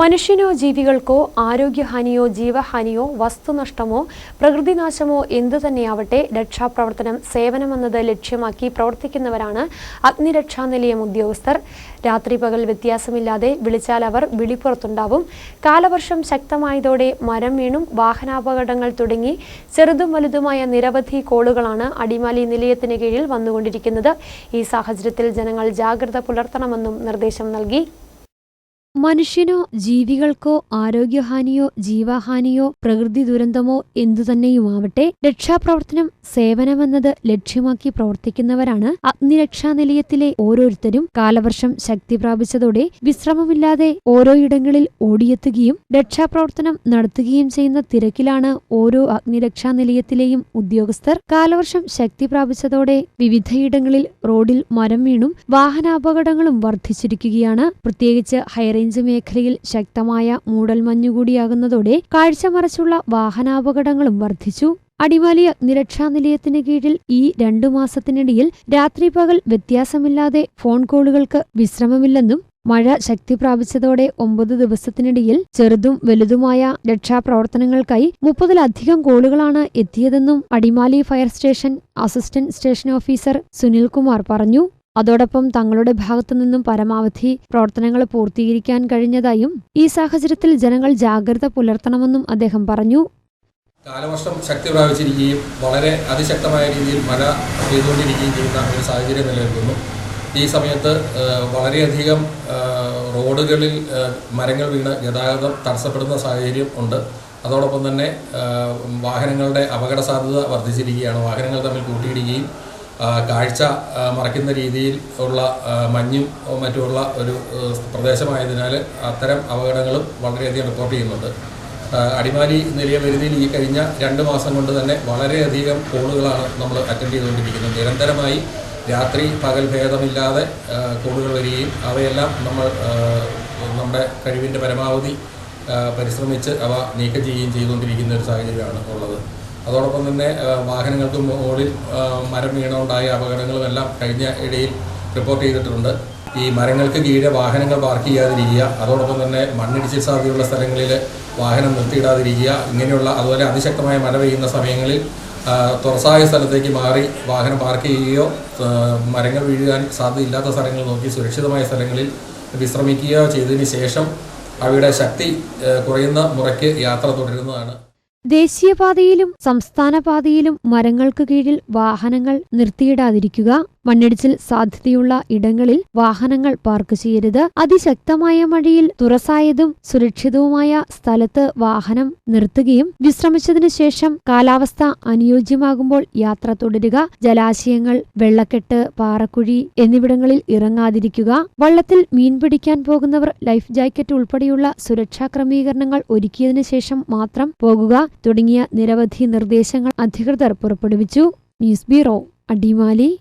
മനുഷ്യനോ ജീവികൾക്കോ ആരോഗ്യഹാനിയോ ജീവഹാനിയോ വസ്തുനഷ്ടമോ പ്രകൃതിനാശമോ എന്തു തന്നെയാവട്ടെ രക്ഷാപ്രവർത്തനം സേവനമെന്നത് ലക്ഷ്യമാക്കി പ്രവർത്തിക്കുന്നവരാണ് അഗ്നിരക്ഷാ നിലയം ഉദ്യോഗസ്ഥർ. രാത്രി പകൽ വ്യത്യാസമില്ലാതെ വിളിച്ചാൽ അവർ വിളിപ്പുറത്തുണ്ടാവും കാലവർഷം ശക്തമായതോടെ മരം വീണും വാഹനാപകടങ്ങൾ തുടങ്ങി. ചെറുതും വലുതുമായ നിരവധി കോളുകളാണ് അടിമാലി നിലയത്തിന് കീഴിൽ വന്നുകൊണ്ടിരിക്കുന്നത്. ഈ സാഹചര്യത്തിൽ ജനങ്ങൾ ജാഗ്രത പുലർത്തണമെന്നും നിർദ്ദേശം നൽകി. മനുഷ്യനോ ജീവികൾക്കോ ആരോഗ്യഹാനിയോ ജീവഹാനിയോ പ്രകൃതി ദുരന്തമോ എന്തുതന്നെയുമാവട്ടെ രക്ഷാപ്രവർത്തനം സേവനമെന്നത് ലക്ഷ്യമാക്കി പ്രവർത്തിക്കുന്നവരാണ് അഗ്നിരക്ഷാ നിലയത്തിലെ ഓരോരുത്തരും. കാലവർഷം ശക്തി പ്രാപിച്ചതോടെ വിശ്രമമില്ലാതെ ഓരോയിടങ്ങളിൽ ഓടിയെത്തുകയും രക്ഷാപ്രവർത്തനം നടത്തുകയും ചെയ്യുന്ന തിരക്കിലാണ് ഓരോ അഗ്നിരക്ഷാ നിലയത്തിലെയും ഉദ്യോഗസ്ഥർ. കാലവർഷം ശക്തി പ്രാപിച്ചതോടെ വിവിധയിടങ്ങളിൽ റോഡിൽ മരം വീണും വാഹനാപകടങ്ങളും വർദ്ധിച്ചിരിക്കുകയാണ്. പ്രത്യേകിച്ച് ഹൈറേഞ്ച് മേഖലയിൽ ശക്തമായ മൂടൽമഞ്ഞുകൂടിയാകുന്നതോടെ കാഴ്ച മറച്ചുള്ള വാഹനാപകടങ്ങളും വർദ്ധിച്ചു. അടിമാലി അഗ്നിരക്ഷാ നിലയത്തിന് കീഴിൽ ഈ രണ്ടു മാസത്തിനിടയിൽ രാത്രി പകൽ വ്യത്യാസമില്ലാതെ ഫോൺ കോളുകൾക്ക് വിശ്രമമില്ലെന്നും മഴ ശക്തി പ്രാപിച്ചതോടെ ഒമ്പത് ദിവസത്തിനിടയിൽ ചെറുതും വലുതുമായ രക്ഷാപ്രവർത്തനങ്ങൾക്കായി മുപ്പതിലധികം കോളുകളാണ് എത്തിയതെന്നും Adimali fire station assistant station officer Sunilkumar പറഞ്ഞു. അതോടൊപ്പം തങ്ങളുടെ ഭാഗത്തു നിന്നും പരമാവധി പ്രവർത്തനങ്ങൾ പൂർത്തീകരിക്കാൻ കഴിഞ്ഞതായും ഈ സാഹചര്യത്തിൽ ജനങ്ങൾ ജാഗ്രത പുലർത്തണമെന്നും അദ്ദേഹം പറഞ്ഞു. കാലവർഷം ശക്തി പ്രാപിച്ചിരിക്കുകയും വളരെ അതിശക്തമായ രീതിയിൽ മഴ പെയ്തുകൊണ്ടിരിക്കുകയും ചെയ്യുന്ന ഒരു സാഹചര്യം നിലനിൽക്കുന്നു. ഈ സമയത്ത് വളരെയധികം റോഡുകളിൽ മരങ്ങൾ വീണ് ഗതാഗതം തടസ്സപ്പെടുന്ന സാഹചര്യം ഉണ്ട്. അതോടൊപ്പം തന്നെ വാഹനങ്ങളുടെ അപകട സാധ്യത വർദ്ധിച്ചിരിക്കുകയാണ്. വാഹനങ്ങൾ തമ്മിൽ കൂട്ടിയിടിക്കുകയും ആ, കാഴ്ച മറയ്ക്കുന്ന രീതിയിൽ ഉള്ള മഞ്ഞും മറ്റുമുള്ള ഒരു പ്രദേശമായതിനാൽ അത്തരം അപകടങ്ങളും വളരെയധികം റിപ്പോർട്ട് ചെയ്യുന്നുണ്ട്. അടിമാലി നിലയപരിധിയിൽ ഈ കഴിഞ്ഞ രണ്ട് മാസം കൊണ്ട് തന്നെ വളരെയധികം കോളുകളാണ് നമ്മൾ അറ്റൻഡ് ചെയ്തുകൊണ്ടിരിക്കുന്നത്. നിരന്തരമായി രാത്രി പകൽ ഭേദമില്ലാതെ കോളുകൾ വരികയും അവയെല്ലാം നമ്മൾ നമ്മുടെ കഴിവിന്റെ പരമാവധി പരിശ്രമിച്ച് അവ നീക്കം ചെയ്യുകയും ചെയ്തുകൊണ്ടിരിക്കുന്ന ഒരു സാഹചര്യമാണ് ഉള്ളത്. അതോടൊപ്പം തന്നെ വാഹനങ്ങൾക്ക് മുകളിൽ മരം വീണുണ്ടായ അപകടങ്ങളും എല്ലാം കഴിഞ്ഞ ഇടയിൽ റിപ്പോർട്ട് ചെയ്തിട്ടുണ്ട്. ഈ മരങ്ങൾക്ക് കീഴെ വാഹനങ്ങൾ പാർക്ക് ചെയ്യാതിരിക്കുക അതോടൊപ്പം തന്നെ മണ്ണിടിച്ചിൽ സാധ്യതയുള്ള സ്ഥലങ്ങളിൽ വാഹനം നിർത്തിയിടാതിരിക്കുക ഇങ്ങനെയുള്ള അതുപോലെ അതിശക്തമായ മഴ പെയ്യുന്ന സമയങ്ങളിൽ തുറസായ സ്ഥലത്തേക്ക് മാറി വാഹനം പാർക്ക് ചെയ്യുകയോ മരങ്ങൾ വീഴാൻ സാധ്യതയില്ലാത്ത സ്ഥലങ്ങൾ നോക്കി സുരക്ഷിതമായ സ്ഥലങ്ങളിൽ വിശ്രമിക്കുകയോ ചെയ്തതിന് ശേഷം അവയുടെ ശക്തി കുറയുന്ന മുറയ്ക്ക് യാത്ര തുടരുന്നതാണ്. ദേശീയപാതയിലും സംസ്ഥാനപാതയിലും മരങ്ങൾക്ക് കീഴിൽ വാഹനങ്ങൾ നിർത്തിയിടാതിരിക്കുക. മണ്ണിടിച്ചിൽ സാധ്യതയുള്ള ഇടങ്ങളിൽ വാഹനങ്ങൾ പാർക്ക് ചെയ്യരുത്. അതിശക്തമായ മഴയിൽ തുറസായതും സുരക്ഷിതവുമായ സ്ഥലത്ത് വാഹനം നിർത്തുകയും വിശ്രമിച്ചതിനു ശേഷം കാലാവസ്ഥ അനുയോജ്യമാകുമ്പോൾ യാത്ര തുടരുക. ജലാശയങ്ങൾ വെള്ളക്കെട്ട് പാറക്കുഴി എന്നിവിടങ്ങളിൽ ഇറങ്ങാതിരിക്കുക. വള്ളത്തിൽ മീൻ പിടിക്കാൻ പോകുന്നവർ ലൈഫ് ജാക്കറ്റ് ഉൾപ്പെടെയുള്ള സുരക്ഷാ ക്രമീകരണങ്ങൾ ഒരുക്കിയതിനു ശേഷം മാത്രം പോകുക. തുടങ്ങിയ നിരവധി നിർദ്ദേശങ്ങൾ അധികൃതർ പുറപ്പെടുവിച്ചു. News bureau Adimali.